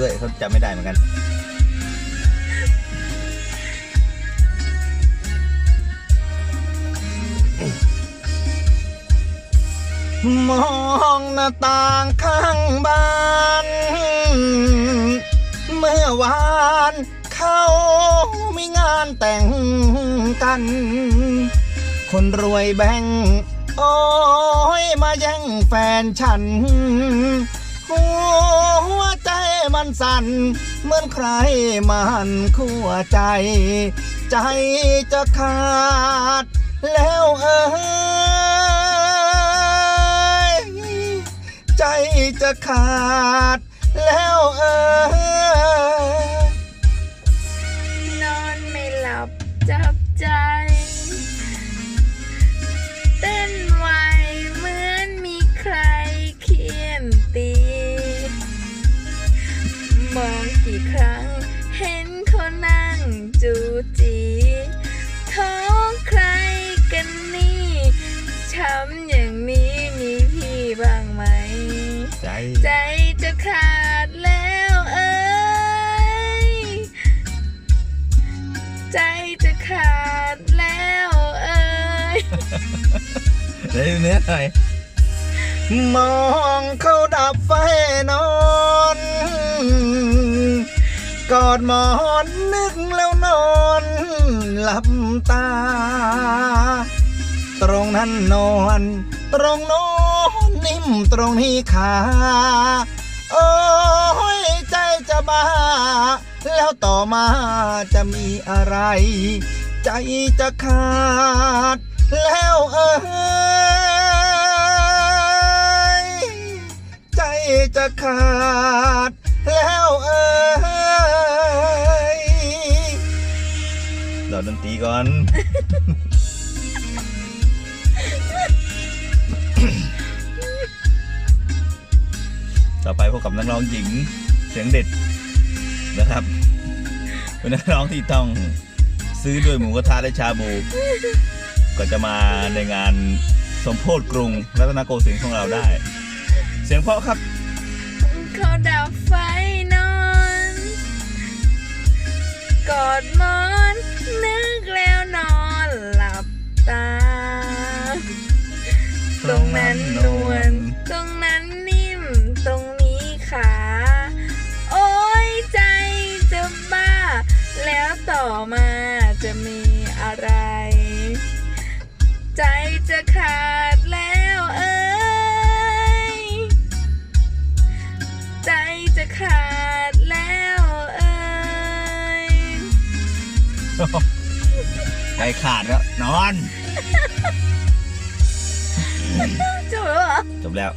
ด้วยเขาจำไม่ได้เหมือนกันมองหน้าต่างข้างบ้าน เมื่อวานเขามีงานแต่งกัน คนรวยแบ่ง โอ้ยมาแย่งแฟนฉันหัว มันสั่นเหมือนใครมันคั่วใจ ใจจะขาด แล้วเอ้ยใจจะขาด แล้วเอ้ยนอนไม่หลับจับ มองกี่ครั้ง เห็นเขานั่งจูจีท้องใครกันนี่ช้ำอย่างนี้มีพี่บ้างไหม ใจ ใจจะขาดแล้วเอ้ย ใจจะขาดแล้วเอ้ย ได้เนื้อหน่อยมองเขาดับไฟน้อน กอดหมอนนึกแล้วนอนหลับตา ตรงนั้นนอน ตรงโน้นนิ่มตรงนี้ขา โอ้ยใจจะบ้า แล้วต่อมาจะมีอะไร ใจจะขาด แล้วเอ้ยใจจะขาด แล้วเอ้ย เราดนตรีก่อน ต่อไปพบกับนักร้องหญิงเสียงเด็ดนะครับ เป็นนักร้องที่ต้องซื้อด้วยหมูกระทะและชาบู ก็จะมาในงานสมโพธกรุงรัตนโกสินทร์ของเราได้ เสียงเพราะครับเขาดับไฟนอน กอดมอ ต่อมาจะมีอะไร ใจจะขาดแล้วเอ้ย ใจจะขาดแล้วเอ้ย ใจขาดแล้ว นอน จบแล้วเหรอ จบแล้ว